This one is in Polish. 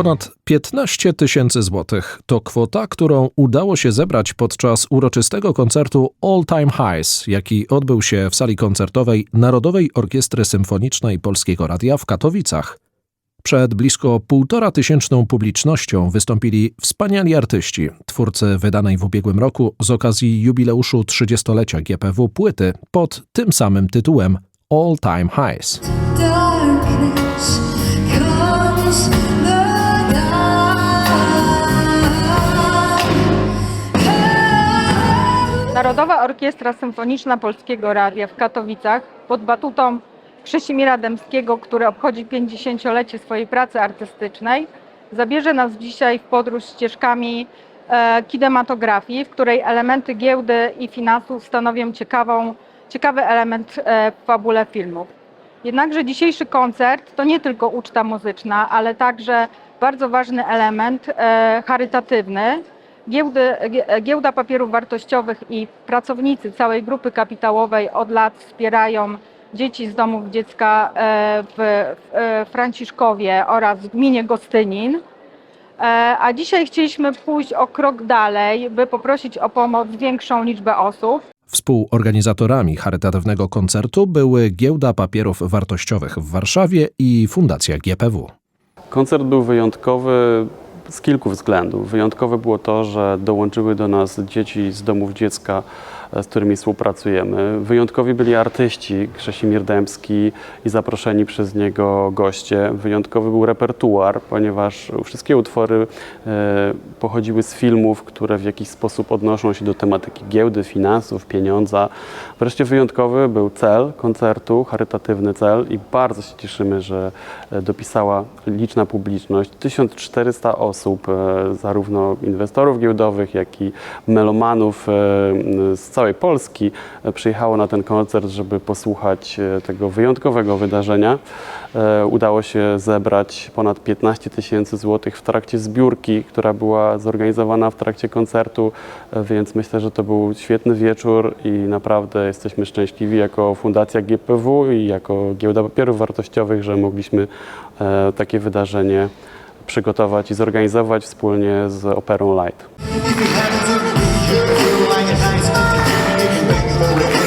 Ponad 15 tysięcy złotych to kwota, którą udało się zebrać podczas uroczystego koncertu All Time Highs, jaki odbył się w sali koncertowej Narodowej Orkiestry Symfonicznej Polskiego Radia w Katowicach. Przed blisko półtora tysięczną publicznością wystąpili wspaniali artyści, twórcy wydanej w ubiegłym roku z okazji jubileuszu 30-lecia GPW płyty pod tym samym tytułem All Time Highs. darkness comes Narodowa Orkiestra Symfoniczna Polskiego Radia w Katowicach pod batutą Krzesimira Dębskiego, który obchodzi 50-lecie swojej pracy artystycznej, zabierze nas dzisiaj w podróż ścieżkami e, kinematografii, w której elementy giełdy i finansów stanowią ciekawą, ciekawy element e, w fabule filmów. Jednakże dzisiejszy koncert to nie tylko uczta muzyczna, ale także bardzo ważny element e, charytatywny. Giełdy, gie- Giełda Papierów Wartościowych i pracownicy całej grupy kapitałowej od lat wspierają dzieci z domów dziecka e, w, w e, Franciszkowie oraz w gminie Gostynin. E, A dzisiaj chcieliśmy pójść o krok dalej, by poprosić o pomoc większą liczbę osób. Współorganizatorami charytatywnego koncertu były Giełda Papierów Wartościowych w Warszawie i Fundacja GPW. Koncert był wyjątkowy z kilku względów. Wyjątkowe było to, że dołączyły do nas dzieci z domów dziecka, z którymi współpracujemy. Wyjątkowi byli artyści, Krzesimir Dębski i zaproszeni przez niego goście. Wyjątkowy był repertuar, ponieważ wszystkie utwory e, pochodziły z filmów, które w jakiś sposób odnoszą się do tematyki giełdy, finansów, pieniądza. Wreszcie wyjątkowy był cel koncertu, charytatywny cel i bardzo się cieszymy, że e, dopisała liczna publiczność. 1400 osób, e, zarówno inwestorów giełdowych, jak i melomanów z całej Polski e, przyjechało na ten koncert, żeby posłuchać e, tego wyjątkowego wydarzenia. E, Udało się zebrać ponad 15 tysięcy złotych w trakcie zbiórki, która była zorganizowana w trakcie koncertu, e, więc myślę, że to był świetny wieczór i naprawdę jesteśmy szczęśliwi jako Fundacja GPW i jako Giełda Papierów Wartościowych, że mogliśmy e, takie wydarzenie przygotować i zorganizować wspólnie z Operą Light. America.